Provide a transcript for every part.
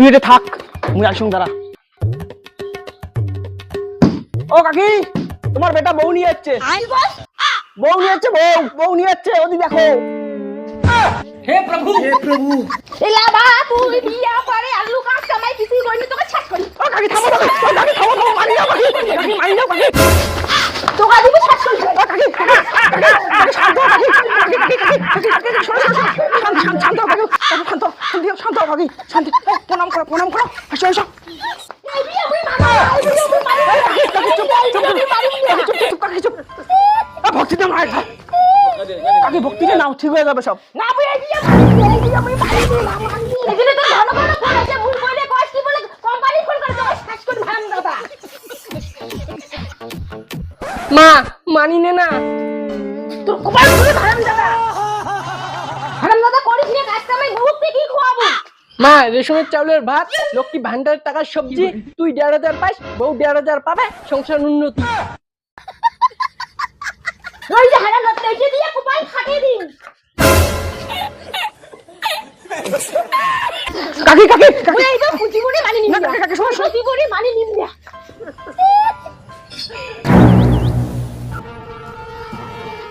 তুই এটা থাক। মুই আসুন দাঁড়া। ও কাকি তোমার বেটা বউ নিয়ে যাচ্ছে। বউ নিয়ে যাচ্ছে বউ বউ নিয়ে যাচ্ছে ওদি দেখো। এলা বা তুই বিয়া করে আলু কাজ কামাই কিছুই করিনি তোকে ছাড় করি ও কাকি থামো থামো কাকি থামো থামো মারি যাও কাকি কাকি মারি যাও কাকি তোকে দিব ছাড় করি ও কাকি কাকি কাকি শান্ত হও কাকি কাকি কাকি কাকি কাকি কাকি শোনো শোনো শোনো শান্ত শান্ত শান্ত হও কাকি কাকি শান্ত হও, শান্ত হও, শান্ত। প্রণাম করো প্রণাম করো। আসো আসো। ভক্তিতে মার কাকি না মানি এই বিয়া মুই মা রেশমের চাউলের ভাত লক্ষ্মী ভান্ডারের টাকার সবজি তুই দেড় হাজার পাস বউ দেড় হাজার পাবে সংসার উন্নতি। ফাটিয়ে দিন। কাকি কাকি কাকি। ওই এই তো কুচি করে মানি নিবি না, কাকি, কাকি,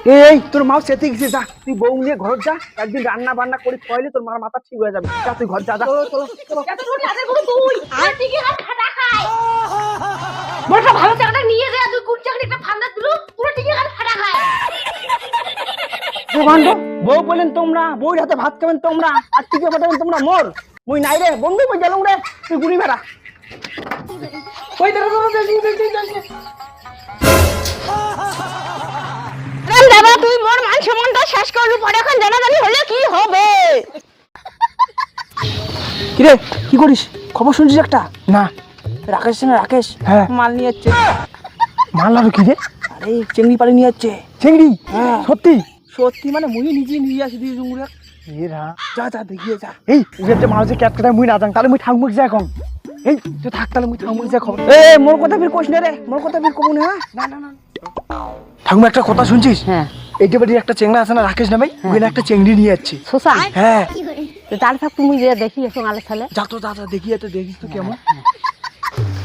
এই তোর মাও সেতে গেছে যা তুই বউ নিয়ে ঘর যা একদিন রান্না বান্না করে তোর মার মাথা ঠিক হয়ে যাবে যা তুই ঘর যা যা বড়টা ভালো চাকরিটা নিয়ে যায় তুই চাকরি একটা ফান্দা দিল পুরো হাত খাটা খায় বউ বলেন তোমরা বউর হাতে ভাত খাবেন তোমরা আর টিকে পাঠাবেন তোমরা মোর মুই নাই রে বন্ধু মুই গেলাম রে তুই গুড়ি ওই দেখো, জানাজানি হলে কি হবে? কিরে কি করিস? খবর শুনছিস একটা? না। রাকেশ না রাকেশ? হ্যাঁ। মাল নিয়ে যাচ্ছে। মাল আরও কি রে? আরে চেংড়ি পাড়ে নিয়ে যাচ্ছে। চিংড়ি? হ্যাঁ। সত্যি? সত্যি মানে মুই নিজে নিয়ে আসি দিয়ে জুমুরে এরা যা যা দেখিয়ে যা। এই উগের যে মাল যে ক্যাট কাটায় মুই না জান। তাহলে মুই থাকব যা এখন? এই তুই থাক তাহলে মুই থাকব যা খবর এ মোর কথা ফির কোশ নে রে। মোর কথা ফির কমু না না না না। ঠাকুমা একটা কথা শুনছিস? হ্যাঁ। এইটা বাড়ির একটা চেংড়া আছে না রাকেশ নামে? ওখানে একটা চেংড়ি নিয়ে যাচ্ছি। শোষা হ্যাঁ। তার থাক তুমি যে দেখি এসো আলে সালে যা তো যা দেখিয়ে তো দেখিস তো কেমন।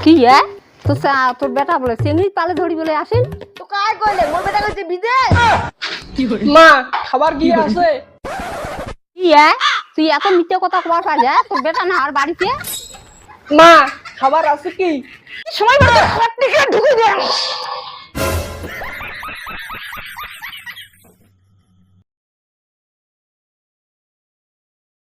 কি এ? সা- তোর বেটা বলে চিংড়ি পালে ধরি বলে আসেন? তো কইলে? মোর বেটা কইছে বিদেশ। মা খাবার কি আছে? কি এ? তুই এত মিথ্যে কথা কবার পারে তোর বেটা না আর বাড়িতে? মা খাবার আছে কি? সময় মতো ঢুকে দে